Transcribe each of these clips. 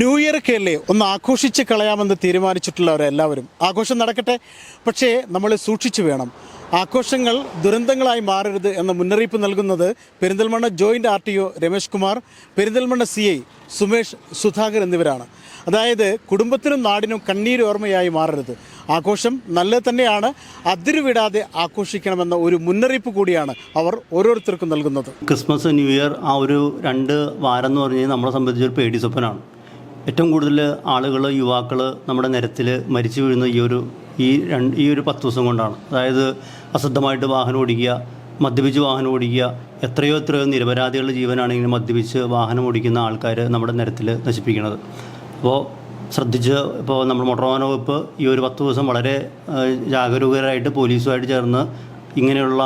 New year ഒക്കെ അല്ലേ? ഒന്ന് ആഘോഷിച്ച് കളയാമെന്ന് തീരുമാനിച്ചിട്ടുള്ളവരെല്ലാവരും ആഘോഷം നടക്കട്ടെ. പക്ഷേ നമ്മൾ സൂക്ഷിച്ചു വേണം. ആഘോഷങ്ങൾ ദുരന്തങ്ങളായി മാറരുത് എന്ന മുന്നറിയിപ്പ് നൽകുന്നത് Perinthalmanna joint R T O Ramesh Kumar Perinthalmanna C I Sumesh Sudhakar എന്നിവരാണ്. അതായത് കുടുംബത്തിനും നാടിനും കണ്ണീരോർമ്മയായി മാറരുത്. ആഘോഷം നല്ലത് തന്നെയാണ്. അതിരുവിടാതെ ആഘോഷിക്കണമെന്ന ഒരു മുന്നറിയിപ്പ് കൂടിയാണ് അവർ ഓരോരുത്തർക്കും നൽകുന്നത്. ക്രിസ്മസ് ന്യൂ ഇയർ ആ ഒരു രണ്ട് വാരം എന്ന് പറഞ്ഞാൽ നമ്മളെ സംബന്ധിച്ച് ഒരു പേടി സ്വപ്നമാണ്. ഏറ്റവും കൂടുതൽ ആളുകൾ യുവാക്കൾ നമ്മുടെ നിരത്തിൽ മരിച്ചു വീഴുന്ന ഈ ഒരു ഈ രണ്ട് ഈ ഒരു പത്ത് ദിവസം കൊണ്ടാണ്. അതായത് അശ്രദ്ധമായിട്ട് വാഹനം ഓടിക്കുക മദ്യപിച്ച് വാഹനം ഓടിക്കുക എത്രയോ എത്രയോ നിരപരാധികളുടെ ജീവനാണെങ്കിലും മദ്യപിച്ച് വാഹനം ഓടിക്കുന്ന ആൾക്കാർ നമ്മുടെ നിരത്തിൽ നശിപ്പിക്കുന്നത്. അപ്പോൾ ശ്രദ്ധിച്ച് ഇപ്പോൾ നമ്മൾ മോട്ടോർ വാഹന വകുപ്പ് ഈ ഒരു പത്ത് ദിവസം വളരെ ജാഗരൂകരായിട്ട് പോലീസുമായിട്ട് ചേർന്ന് ഇങ്ങനെയുള്ള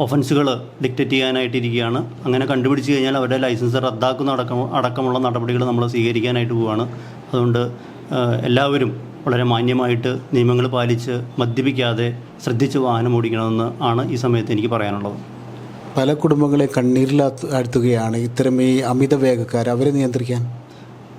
ഒഫൻസുകൾ ഡിക്റ്റേറ്റ് ചെയ്യാനായിട്ടിരിക്കുകയാണ്. അങ്ങനെ കണ്ടുപിടിച്ച് കഴിഞ്ഞാൽ അവരുടെ ലൈസൻസ് റദ്ദാക്കുന്ന അടക്കം അടക്കമുള്ള നടപടികൾ നമ്മൾ സ്വീകരിക്കാനായിട്ട് പോവുകയാണ് അതുകൊണ്ട് എല്ലാവരും വളരെ മാന്യമായിട്ട് നിയമങ്ങൾ പാലിച്ച് മദ്യപിക്കാതെ ശ്രദ്ധിച്ച് വാഹനം ഓടിക്കണമെന്ന് ആണ് ഈ സമയത്ത് എനിക്ക് പറയാനുള്ളത്. പല കുടുംബങ്ങളെ കണ്ണീരിലാഴ്ത്തുകയാണ് ഇത്തരം ഈ അമിത വേഗക്കാർ അവരെ നിയന്ത്രിക്കാൻ.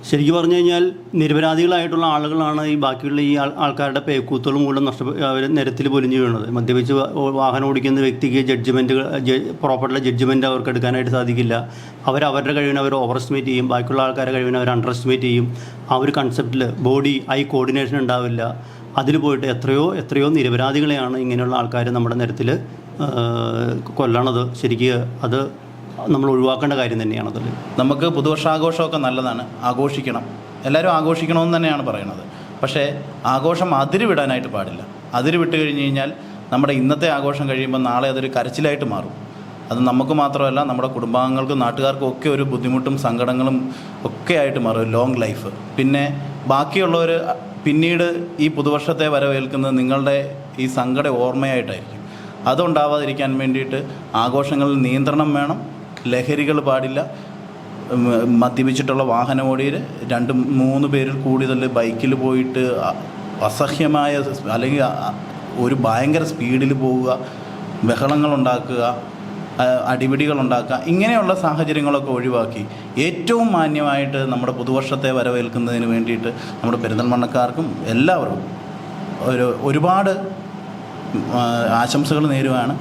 ശരിക്കും പറഞ്ഞു കഴിഞ്ഞാൽ നിരപരാധികളായിട്ടുള്ള ആളുകളാണ് ഈ ബാക്കിയുള്ള ഈ ആൾ- ആൾക്കാരുടെ പേക്കൂത്തുകൾ മൂലം നഷ്ട അവർ നിരത്തിൽ പൊലിഞ്ഞു വീണത്. മദ്യപിച്ച് വാഹനം ഓടിക്കുന്ന വ്യക്തിക്ക് ജഡ്ജ്മെന്റുകൾ പ്രോപ്പർട്ടുള്ള ജഡ്ജ്മെന്റ് അവർക്ക് എടുക്കാനായിട്ട് സാധിക്കില്ല. അവർ അവരുടെ കഴിവിനെ അവർ ഓവർ എസ്റ്റിമേറ്റ് ചെയ്യും. ബാക്കിയുള്ള ആൾക്കാരുടെ കഴിവിനെ അവർ അണ്ടർ എസ്റ്റിമേറ്റ് ചെയ്യും. ആ ഒരു കൺസെപ്റ്റിൽ ബോഡി ഐ കോർഡിനേഷൻ ഉണ്ടാവില്ല. അതിൽ പോയിട്ട് എത്രയോ എത്രയോ നിരപരാധികളെയാണ് ഇങ്ങനെയുള്ള ആൾക്കാർ നമ്മുടെ നിരത്തിൽ കൊല്ലണത്. ശരിക്ക് അത് നമ്മൾ ഒഴിവാക്കേണ്ട കാര്യം തന്നെയാണത്. നമുക്ക് പുതുവർഷാഘോഷമൊക്കെ നല്ലതാണ്. ആഘോഷിക്കണം. എല്ലാവരും ആഘോഷിക്കണമെന്ന് തന്നെയാണ് പറയുന്നത്. പക്ഷേ ആഘോഷം അതിര് വിടാനായിട്ട് പാടില്ല. അതിര് വിട്ട് കഴിഞ്ഞ് കഴിഞ്ഞാൽ നമ്മുടെ ഇന്നത്തെ ആഘോഷം കഴിയുമ്പോൾ നാളെ അതൊരു കരച്ചിലായിട്ട് മാറും. അത് നമുക്ക് മാത്രമല്ല നമ്മുടെ കുടുംബാംഗങ്ങൾക്കും നാട്ടുകാർക്കും ഒക്കെ ഒരു ബുദ്ധിമുട്ടും സങ്കടങ്ങളും ഒക്കെ ആയിട്ട് മാറും ലോങ് ലൈഫ് പിന്നെ ബാക്കിയുള്ളവർ പിന്നീട് ഈ പുതുവർഷത്തെ വരവേൽക്കുന്നത് നിങ്ങളുടെ ഈ സങ്കട ഓർമ്മയായിട്ടായിരിക്കും. അതുണ്ടാവാതിരിക്കാൻ വേണ്ടിയിട്ട് ആഘോഷങ്ങളിൽ നിയന്ത്രണം വേണം. ലഹരികൾ പാടില്ല. മദ്യപിച്ചിട്ടുള്ള വാഹനം ഓടിയിൽ രണ്ട് മൂന്ന് പേരിൽ കൂടുതൽ ബൈക്കിൽ പോയിട്ട് അസഹ്യമായ അല്ലെങ്കിൽ ഒരു ഭയങ്കര സ്പീഡിൽ പോവുക ബഹളങ്ങൾ ഉണ്ടാക്കുക അടിപിടികൾ ഉണ്ടാക്കുക ഇങ്ങനെയുള്ള സാഹചര്യങ്ങളൊക്കെ ഒഴിവാക്കി. ഏറ്റവും മാന്യമായിട്ട് നമ്മുടെ പുതുവർഷത്തെ വരവേൽക്കുന്നതിന് വേണ്ടിയിട്ട് നമ്മുടെ പെരുന്തൽമണ്ണക്കാർക്കും എല്ലാവർക്കും ഒരു ഒരുപാട് ആശംസകൾ നേരുവാണ്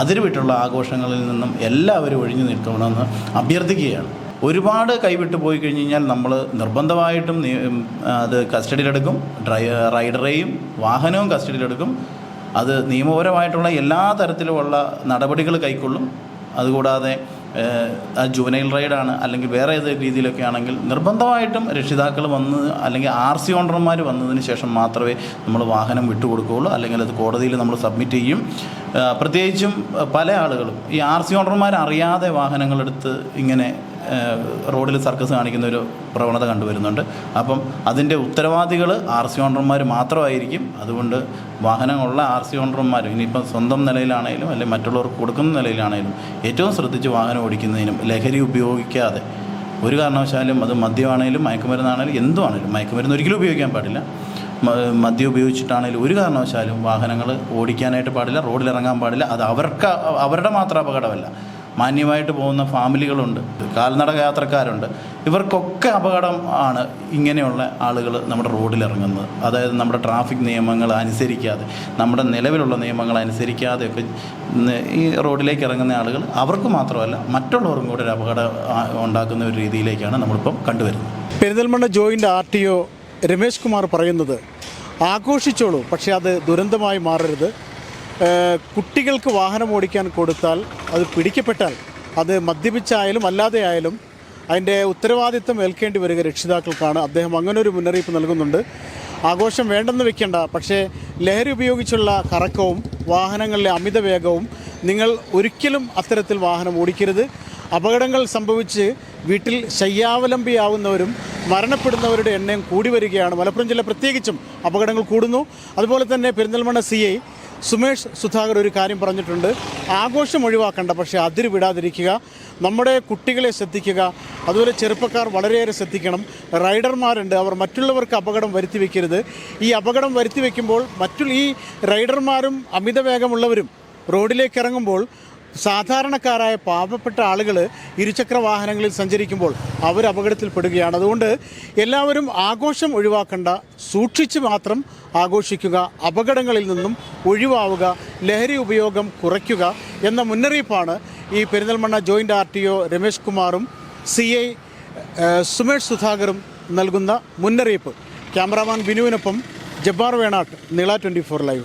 അതിര് വിട്ടുള്ള ആഘോഷങ്ങളിൽ നിന്നും എല്ലാവരും ഒഴിഞ്ഞു നിൽക്കണമെന്ന് അഭ്യർത്ഥിക്കുകയാണ്. ഒരുപാട് കൈവിട്ട് പോയി കഴിഞ്ഞ് കഴിഞ്ഞാൽ നമ്മൾ നിർബന്ധമായിട്ടും അത് കസ്റ്റഡിയിലെടുക്കും. ഡ്രൈ റൈഡറെയും വാഹനവും കസ്റ്റഡിയിലെടുക്കും. അത് നിയമപരമായിട്ടുള്ള എല്ലാ തരത്തിലുമുള്ള നടപടികൾ കൈക്കൊള്ളും. അതുകൂടാതെ ജുവനൈൽ റൈഡാണ് അല്ലെങ്കിൽ വേറെ ഏത് രീതിയിലൊക്കെ ആണെങ്കിൽ നിർബന്ധമായിട്ടും രക്ഷിതാക്കൾ വന്ന് അല്ലെങ്കിൽ ആർ സി ഓണർമാർ വന്നതിന് ശേഷം മാത്രമേ നമ്മൾ വാഹനം വിട്ടുകൊടുക്കുകയുള്ളൂ. അല്ലെങ്കിൽ അത് കോടതിയിൽ നമ്മൾ സബ്മിറ്റ് ചെയ്യും. പ്രത്യേകിച്ചും പല ആളുകളും ഈ ആർ സി ഓണർമാർ അറിയാതെ വാഹനങ്ങളെടുത്ത് ഇങ്ങനെ റോഡിൽ സർക്കസ് കാണിക്കുന്ന ഒരു പ്രവണത കണ്ടുവരുന്നുണ്ട്. അപ്പം അതിന്റെ ഉത്തരവാദികൾ ആർ സി ഓണർമാർ മാത്രമായിരിക്കും. അതുകൊണ്ട് വാഹനമുള്ള ആർ സി ഓണർമാർ ഇനിയിപ്പം സ്വന്തം നിലയിലാണെങ്കിലും അല്ലെങ്കിൽ മറ്റുള്ളവർക്ക് കൊടുക്കുന്ന നിലയിലാണെങ്കിലും ഏറ്റവും ശ്രദ്ധിച്ച് വാഹനം ഓടിക്കുന്നതിനും ലഹരി ഉപയോഗിക്കാതെ ഒരു കാരണവശാലും അത് മദ്യമാണെങ്കിലും മയക്കുമരുന്നാണെങ്കിലും എന്തുവാണേലും മയക്കുമരുന്ന് ഒരിക്കലും ഉപയോഗിക്കാൻ പാടില്ല. മദ്യം ഉപയോഗിച്ചിട്ടാണെങ്കിലും ഒരു കാരണവശാലും വാഹനങ്ങൾ ഓടിക്കാനായിട്ട് പാടില്ല റോഡിൽ ഇറങ്ങാൻ പാടില്ല. അത് അവർക്ക് അവരുടെ മാത്രം അപകടമല്ല. മാന്യമായിട്ട് പോകുന്ന ഫാമിലികളുണ്ട് കാൽനട യാത്രക്കാരുണ്ട് ഇവർക്കൊക്കെ അപകടം ആണ് ഇങ്ങനെയുള്ള ആളുകൾ നമ്മുടെ റോഡിൽ ഇറങ്ങുന്നത് അതായത് നമ്മുടെ ട്രാഫിക് നിയമങ്ങൾ അനുസരിക്കാതെ നമ്മുടെ നിലവിലുള്ള നിയമങ്ങൾ അനുസരിക്കാതെ ഒക്കെ ഈ റോഡിലേക്ക് ഇറങ്ങുന്ന ആളുകൾ അവർക്ക് മാത്രമല്ല മറ്റുള്ളവർക്കും കൂടെ ഒരു അപകടം ഉണ്ടാക്കുന്ന ഒരു രീതിയിലേക്കാണ് നമ്മളിപ്പം കണ്ടുവരുന്നത്. Perinthalmanna joint R T O Ramesh Kumar പറയുന്നത് ആഘോഷിച്ചോളൂ പക്ഷേ അത് ദുരന്തമായി മാറരുത്. കുട്ടികൾക്ക് വാഹനം ഓടിക്കാൻ കൊടുത്താൽ അത് പിടിക്കപ്പെട്ടാൽ അത് മദ്യപിച്ചായാലും അല്ലാതെ ആയാലും അതിന്റെ ഉത്തരവാദിത്വം ഏൽക്കേണ്ടി വരിക രക്ഷിതാക്കൾക്കാണ്. അദ്ദേഹം അങ്ങനെ ഒരു മുന്നറിയിപ്പ് നൽകുന്നുണ്ട്. ആഘോഷം വേണ്ടെന്ന് വെക്കേണ്ട പക്ഷേ ലഹരി ഉപയോഗിച്ചുള്ള കറക്കവും വാഹനങ്ങളിലെ അമിത വേഗവും നിങ്ങൾ ഒരിക്കലും അത്തരത്തിൽ വാഹനം ഓടിക്കരുത്. അപകടങ്ങൾ സംഭവിച്ച് വീട്ടിൽ ശയ്യാവലംബിയാവുന്നവരും മരണപ്പെടുന്നവരുടെ എണ്ണം കൂടി വരികയാണ്. മലപ്പുറം ജില്ല പ്രത്യേകിച്ചും അപകടങ്ങൾ കൂടുന്നു. അതുപോലെ തന്നെ പെരിന്തൽമണ്ണ സി ഐ സുമേഷ് സുധാകർ ഒരു കാര്യം പറഞ്ഞിട്ടുണ്ട്. ആഘോഷം ഒഴിവാക്കണ്ട പക്ഷേ അതിര് വിടാതിരിക്കുക നമ്മുടെ കുട്ടികളെ ശ്രദ്ധിക്കുക അതുപോലെ ചെറുപ്പക്കാർ വളരെയേറെ ശ്രദ്ധിക്കണം. റൈഡർമാരുണ്ട് അവർ മറ്റുള്ളവർക്ക് അപകടം വരുത്തി വയ്ക്കരുത് ഈ അപകടം വരുത്തി വയ്ക്കുമ്പോൾ മറ്റുള്ള ഈ റൈഡർമാരും അമിത വേഗമുള്ളവരും റോഡിലേക്ക് ഇറങ്ങുമ്പോൾ സാധാരണക്കാരായ പാവപ്പെട്ട ആളുകൾ ഇരുചക്ര വാഹനങ്ങളിൽ സഞ്ചരിക്കുമ്പോൾ അവർ അപകടത്തിൽപ്പെടുകയാണ്. അതുകൊണ്ട് എല്ലാവരും ആഘോഷം ഒഴിവാക്കേണ്ട. സൂക്ഷിച്ച് മാത്രം ആഘോഷിക്കുക. അപകടങ്ങളിൽ നിന്നും ഒഴിവാവുക. ലഹരി ഉപയോഗം കുറയ്ക്കുക എന്ന മുന്നറിയിപ്പാണ് ഈ Perinthalmanna joint R T O Ramesh കുമാറും സി ഐ സുമേഷ് സുധാകറും നൽകുന്ന മുന്നറിയിപ്പ്. ക്യാമറാമാൻ ബിനുവിനൊപ്പം ജബ്ബാർ വേണാട്ട് നീള ട്വന്റി ഫോർ ലൈവ്.